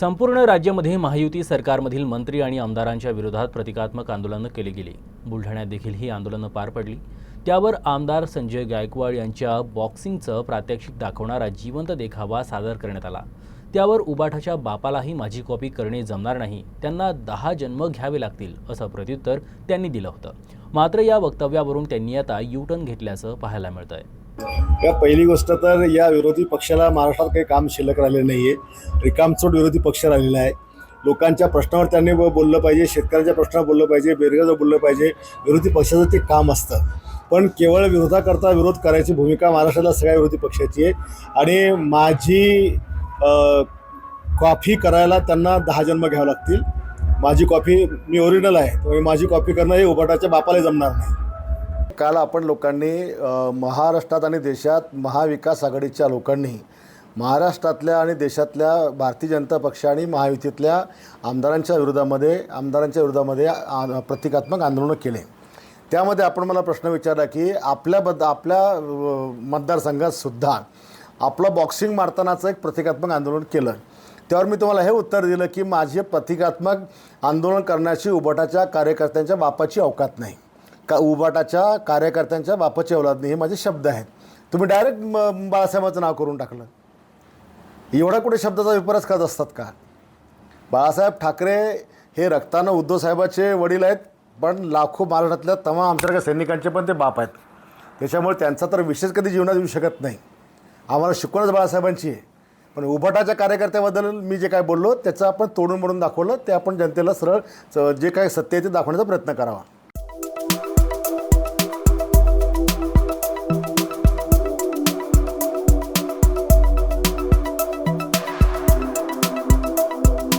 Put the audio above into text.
संपूर्ण राज्यामध्ये महायुती सरकारमधील मंत्री आणि आमदारांच्या विरोधात प्रतिकात्मक आंदोलनं केली गेली. बुलढाण्यात देखील ही आंदोलनं पार पडली. त्यावर आमदार संजय गायकवाड यांच्या बॉक्सिंगचं प्रात्यक्षिक दाखवणारा जिवंत देखावा सादर करण्यात आला. त्यावर उबाठाच्या बापालाही माझी कॉपी करणे जमणार नाही. त्यांना दहा जन्म घ्यावे लागतील असं प्रत्युत्तर त्यांनी दिलं होतं. मात्र या वक्तव्यावरून त्यांनी आता यू टर्न घेतल्याचं पाहायला मिळतंय. या पहिली गोष्ट तर या विरोधी पक्षाला महाराष्ट्रात काही काम शिल्लक राहिलेलं नाही आहे रिकामचोट विरोधी पक्ष राहिलेला आहे. लोकांच्या प्रश्नावर त्यांनी बोललं पाहिजे शेतकऱ्यांच्या प्रश्नावर बोललं पाहिजे बेरोजगार बोललं पाहिजे विरोधी पक्षाचं ते काम असतं. पण केवळ विरोधाकरता विरोध करायची भूमिका महाराष्ट्राला सगळ्या विरोधी पक्षाची आहे. आणि माझी कॉफी करायला त्यांना दहा जन्म घ्यावे लागतील. माझी कॉफी मी ओरिजिनल आहे त्यामुळे माझी कॉफी करणं हे उबाटाच्या बापाला जमणार नाही. काल आपण लोकांनी महाराष्ट्रात आणि देशात महाविकास आघाडीच्या लोकांनी महाराष्ट्रातल्या आणि देशातल्या भारतीय जनता पक्ष आणि महायुतीतल्या आमदारांच्या विरोधामध्ये आमदारांच्या विरोधामध्ये प्रतिकात्मक आंदोलनं केले. त्यामध्ये आपण मला प्रश्न विचारला की आपल्याबद्दल आपल्या मतदारसंघातसुद्धा आपलं बॉक्सिंग मारतानाचं एक प्रतिकात्मक आंदोलन केलं. त्यावर मी तुम्हाला हे उत्तर दिलं की माझे प्रतिकात्मक आंदोलन करण्याची उबाटाच्या कार्यकर्त्यांच्या बापाची अवकात नाही. का उबाटाच्या कार्यकर्त्यांच्या बापाची अवलाद नाही हे माझे शब्द आहेत. तुम्ही डायरेक्ट म बाळासाहेबाचं नाव करून टाकलं. एवढा कुठे शब्दाचा विपरच करत असतात का? बाळासाहेब ठाकरे हे रक्तानं उद्धवसाहेबाचे वडील आहेत पण लाखो महाराष्ट्रातल्या तमाम आमच्यासारख्या सैनिकांचे पण ते बाप आहेत. त्याच्यामुळे त्यांचा तर विशेष कधी जीवनात येऊ शकत नाही. आम्हाला शिकवणच बाळासाहेबांची. आहे पण उभाटाच्या कार्यकर्त्याबद्दल मी जे काय बोललो त्याचं आपण तोडून मोडून दाखवलं ते आपण जनतेला सरळ जे काय सत्य आहे ते दाखवण्याचा प्रयत्न करावा.